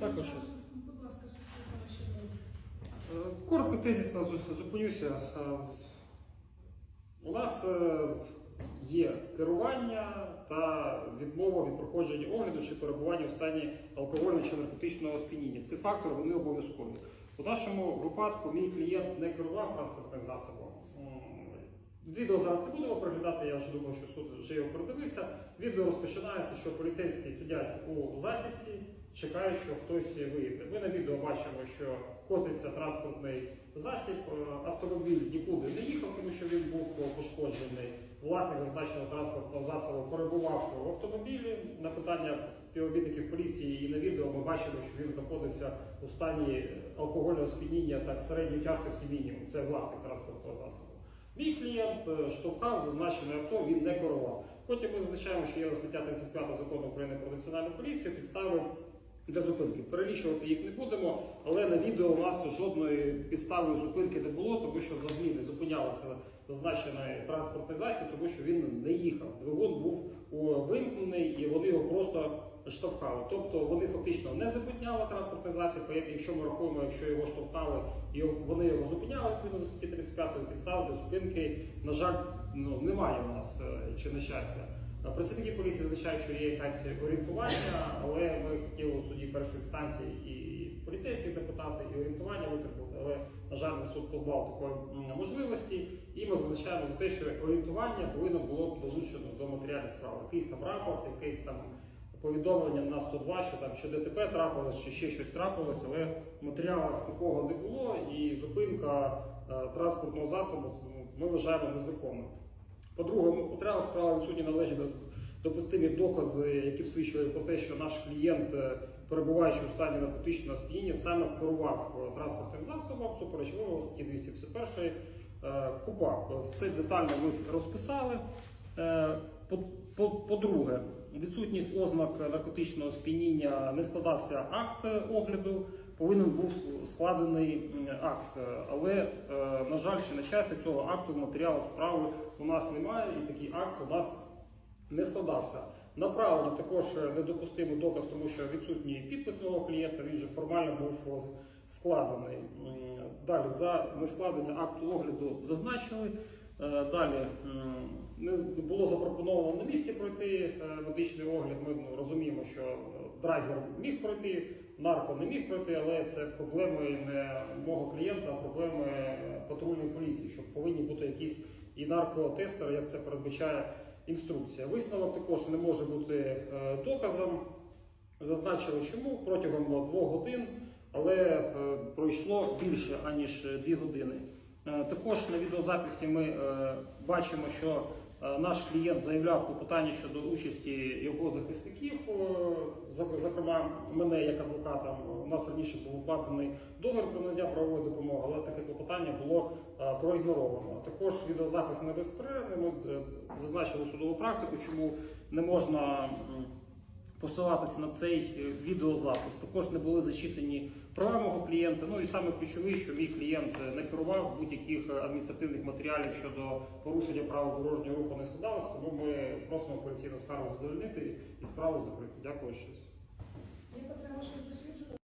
Також. Будь ласка. Е, Коротко тезісно зу- зупинюся. Е, У нас е, є керування та відмова від проходження огляду чи перебування у стані алкогольного чи наркотичного сп'яніння. Ці фактори вони обов'язкові. У нашому випадку мій клієнт не керував транспортним засобом. Відео зараз не будемо переглядати, я вже думаю, що суд вже його передивився. Відео розпочинається, що поліцейські сидять у засідці, чекають, що хтось виїде. Ми на відео бачимо, що котиться транспортний засіб. Е, Автомобіль нікуди не їхав, тому що він був пошкоджений. Власник зазначеного транспортного засобу перебував в автомобілі. На питання співробітників поліції і на відео ми бачимо, що він знаходився у стані алкогольного сп'яніння так середньої тяжкості мінімум. Це власник транспортного засобу. Мій клієнт е, штовхав зазначене авто, він не керував. Потім ми зазначаємо, що є стаття 35 закону України про національну поліцію, підстави для зупинки. Перелічувати їх не будемо, але на відео у нас жодної підстави зупинки не було, тому що взагалі не зупинялося зазначений транспортний засіб, тому що він не їхав. Двигун був вимкнений і вони його просто штовхали. Тобто вони фактично не зупиняли транспортний засіб, якщо ми рахуємо, якщо його штовхали і вони його зупиняли відповідно до статті 35 підстав для зупинки, на жаль, ну немає у нас е, чи на щастя. Е, Працівники поліції визначають, що є якесь орієнтування, але ми хотіли у суді першої інстанції і поліцейських депутати, і орієнтування витребувати, але на жаль, суд позбав такої можливості, і ми зазначаємо за те, що орієнтування повинно було долучено до матеріалів справи. Якийсь там рапорт, якийсь там повідомлення на 102, що там чи ДТП трапилось, чи ще щось трапилось, але в такого не було, і зупинка е, транспортного засобу ну, ми вважаємо незаконною. По-друге, ну, справа справи відсутні належні до допустимі докази, які б свідчили про те, що наш клієнт, е, перебуваючи у стані наркотичного сп'яніння, саме керував е, транспортним засобом, супереч вимогам статті 251 е, Все детально ми розписали. Е, по- по- По-друге, відсутність ознак наркотичного сп'яніння не складався акт е, огляду. Повинен був складений акт, Е, але е, на жаль, ще на щастя цього акту в справи у нас немає, і такий акт у нас не складався. Направлено також недопустимий доказ, тому що відсутній підпис нового клієнта, він же формально був складений. Далі за нескладення акту огляду зазначили. Е, Далі не було запропоновано на місці пройти е, медичний огляд. Ми ну, розуміємо, що е, драгер міг пройти, нарко не міг пройти, але це проблеми не мого клієнта, а проблеми патрульної поліції, що повинні бути якісь і наркотестери, як це передбачає інструкція. Висновок також не може бути е, доказом. Зазначили, чому протягом двох годин, але е, пройшло більше аніж е, дві години. Е, Також на відеозаписі ми е, бачимо, що е, наш клієнт заявляв клопотання щодо участі його захисників, зокрема мене як адвоката. У нас раніше був укладений договір про надання правової допомоги, але таке клопотання було проігноровано. Також відеозапис не безперервний. Ми зазначили судову практику, чому не можна. Посилатися на цей е, відеозапис. Також не були зачитані права мого клієнта. Ну і саме ключове, що мій клієнт е, не керував будь-яких е, адміністративних матеріалів щодо порушення права дорожнього руху не складалося, тому ми просимо поліційну скаргу задовольнити і справу закрити. Дякую щось